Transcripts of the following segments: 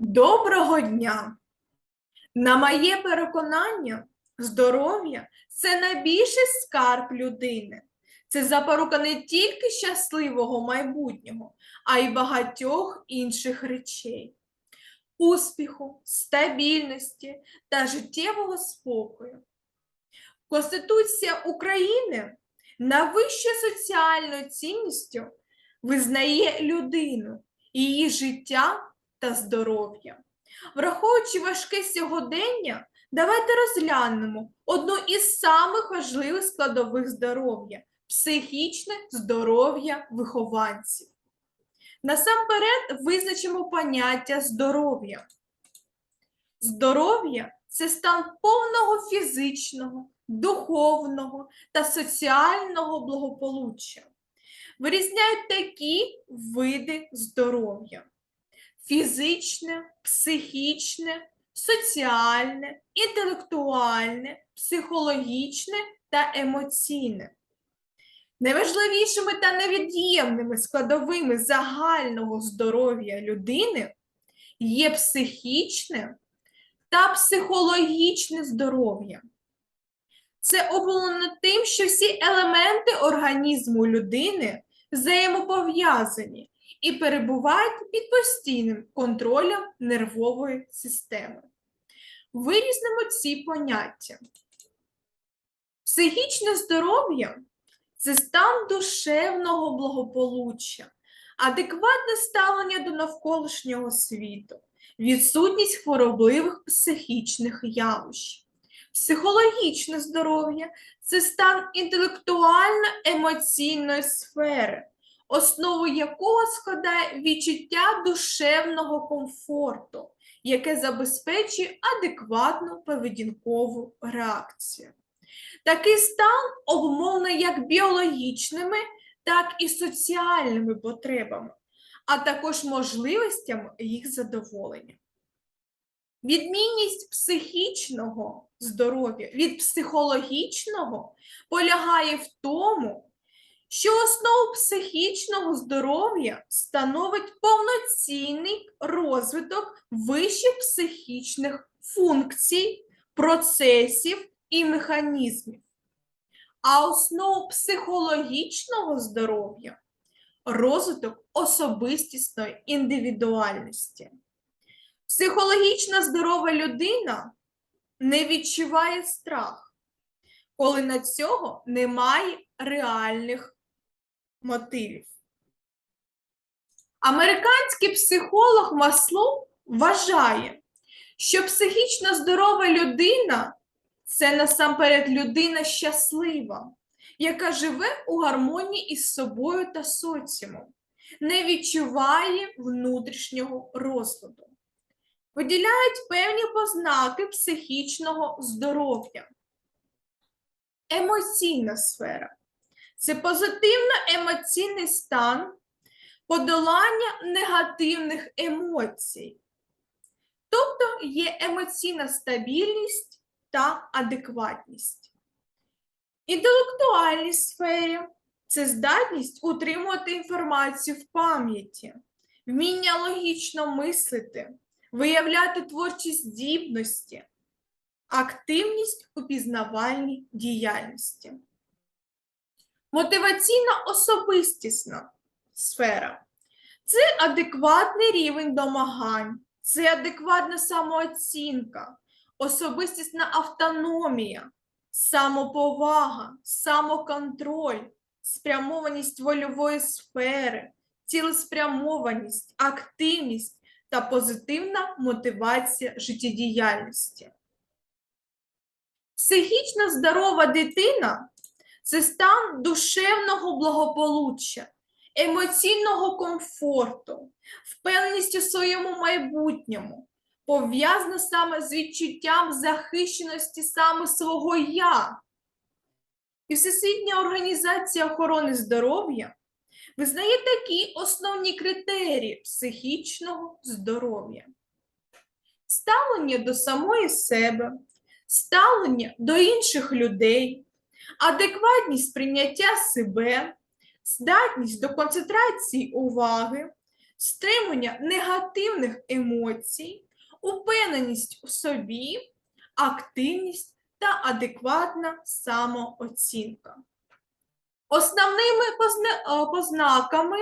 Доброго дня! На моє переконання, здоров'я це найбільший скарб людини. Це запорука не тільки щасливого майбутнього, а й багатьох інших речей. Успіху, стабільності та життєвого спокою. Конституція України найвищою соціальною цінністю визнає людину, її життя та здоров'я. Враховуючи важке сьогодення, давайте розглянемо одну із самих важливих складових здоров'я психічне здоров'я вихованців. Насамперед визначимо поняття здоров'я. Здоров'я це стан повного фізичного, духовного та соціального благополуччя. Вирізняють такі види здоров'я: фізичне, психічне, соціальне, інтелектуальне, психологічне та емоційне. Найважливішими та невід'ємними складовими загального здоров'я людини є психічне та психологічне здоров'я. Це обумовлено тим, що всі елементи організму людини взаємопов'язані і перебувають під постійним контролем нервової системи. Вирізнимо ці поняття. Психічне здоров'я це стан душевного благополуччя, адекватне ставлення до навколишнього світу, відсутність хворобливих психічних явищ. Психологічне здоров'я це стан інтелектуально-емоційної сфери, основу якого складає відчуття душевного комфорту, яке забезпечує адекватну поведінкову реакцію. Такий стан обумовлений як біологічними, так і соціальними потребами, а також можливостями їх задоволення. Відмінність психічного здоров'я від психологічного полягає в тому, що основу психічного здоров'я становить повноцінний розвиток вищих психічних функцій, процесів і механізмів. А основу психологічного здоров'я розвиток особистісної індивідуальності. Психологічно здорова людина не відчуває страх, коли на цього немає реальних мотивів. Американський психолог Маслоу вважає, що психічно здорова людина це насамперед людина щаслива, яка живе у гармонії із собою та соціумом, не відчуває внутрішнього розладу. Виділяють певні познаки психічного здоров'я. Емоційна сфера це позитивно-емоційний стан подолання негативних емоцій, тобто є емоційна стабільність та адекватність. Інтелектуальній сфері це здатність утримувати інформацію в пам'яті, вміння логічно мислити, виявляти творчі здібності, активність у пізнавальній діяльності. Мотиваційно-особистісна сфера це адекватний рівень домагань, це адекватна самооцінка, особистісна автономія, самоповага, самоконтроль, спрямованість вольової сфери, цілеспрямованість, активність та позитивна мотивація життєдіяльності. Психічно здорова дитина це стан душевного благополуччя, емоційного комфорту, впевненість у своєму майбутньому, пов'язана саме з відчуттям захищеності саме свого я. І Всесвітня організація охорони здоров'я визнає такі основні критерії психічного здоров'я: ставлення до самої себе, ставлення до інших людей, адекватність прийняття себе, здатність до концентрації уваги, стримування негативних емоцій, упевненість у собі, активність та адекватна самооцінка. Основними е, познаками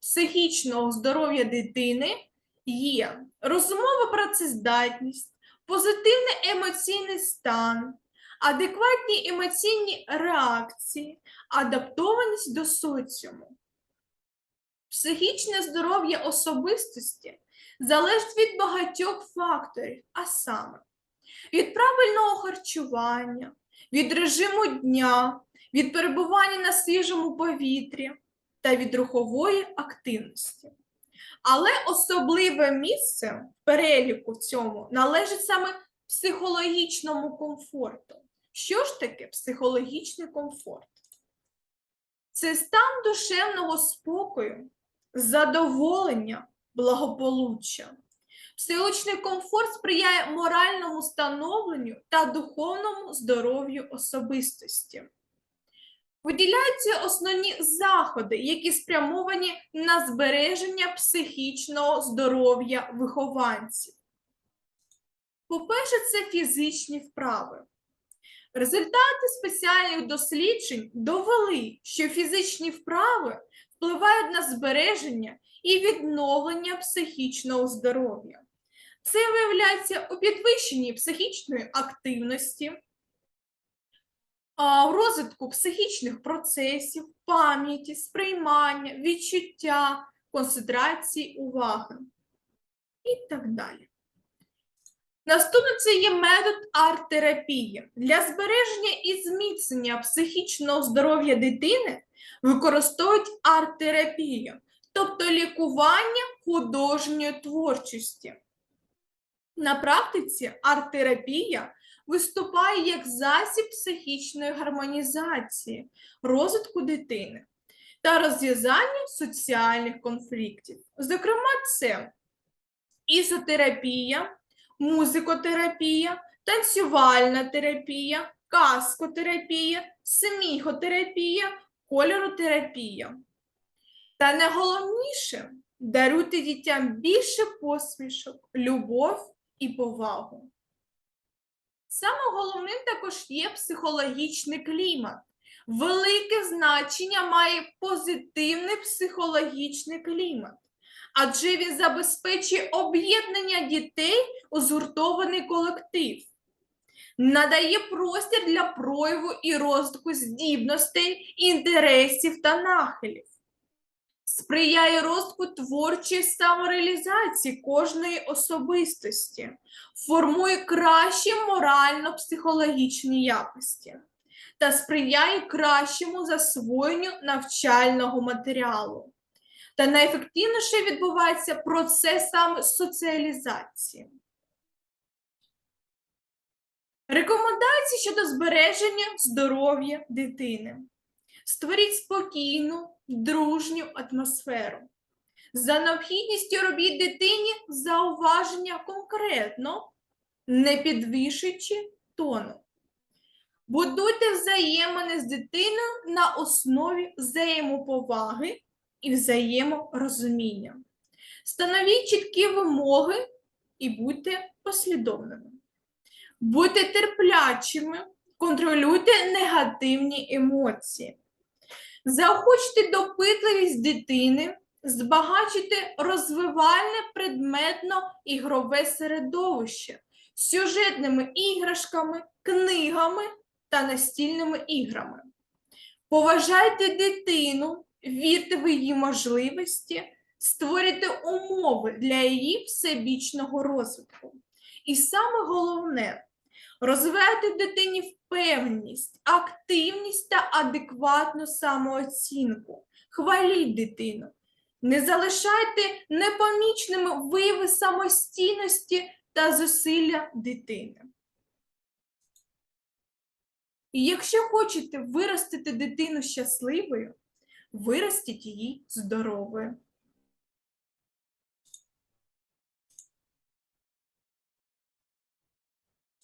психічного здоров'я дитини є розумова працездатність, позитивний емоційний стан, адекватні емоційні реакції, адаптованість до соціуму. Психічне здоров'я особистості залежить від багатьох факторів, а саме від правильного харчування, від режиму дня, від перебування на свіжому повітрі та від рухової активності. Але особливе місце в переліку цьому належить саме психологічному комфорту. Що ж таке психологічний комфорт? Це стан душевного спокою, задоволення, благополуччя. Психологічний комфорт сприяє моральному становленню та духовному здоров'ю особистості. Виділяються основні заходи, які спрямовані на збереження психічного здоров'я вихованців. По-перше, це фізичні вправи. Результати спеціальних досліджень довели, що фізичні вправи впливають на збереження і відновлення психічного здоров'я. Це виявляється у підвищенні психічної активності, в розвитку психічних процесів, пам'яті, сприймання, відчуття, концентрації уваги і так далі. Наступне це є метод арт-терапії. Для збереження і зміцнення психічного здоров'я дитини використовують арт-терапію, тобто лікування художньої творчості. На практиці арт-терапія виступає як засіб психічної гармонізації, розвитку дитини та розв'язання соціальних конфліктів. Зокрема, це ізотерапія, музикотерапія, танцювальна терапія, каскотерапія, сміхотерапія, кольоротерапія. Та найголовніше даруйте дітям більше посмішок, любов і повагу. Саме головним також є психологічний клімат. Велике значення має позитивний психологічний клімат, адже він забезпечує об'єднання дітей у згуртований колектив, надає простір для прояву і розвитку здібностей, інтересів та нахилів, сприяє розвитку творчої самореалізації кожної особистості, формує кращі морально-психологічні якості. Та сприяє кращому засвоєнню навчального матеріалу. Та найефективніше відбувається процес саме соціалізації. Рекомендації щодо збереження здоров'я дитини. Створіть спокійну, дружню атмосферу. За необхідністю робіть дитині зауваження конкретно, не підвищуючи тону. Будуйте взаємини з дитиною на основі взаємоповаги і взаєморозуміння. Становіть чіткі вимоги і будьте послідовними. Будьте терплячими, контролюйте негативні емоції. Заохочте допитливість дитини, збагачуйте розвивальне предметно-ігрове середовище сюжетними іграшками, книгами та настільними іграми. Поважайте дитину, вірте в її можливості, створюйте умови для її всебічного розвитку. І саме головне, розвивайте в дитині впевненість, активність та адекватну самооцінку. Хваліть дитину. Не залишайте непомічними вияви самостійності та зусилля дитини. І якщо хочете виростити дитину щасливою, виростіть її здоровою.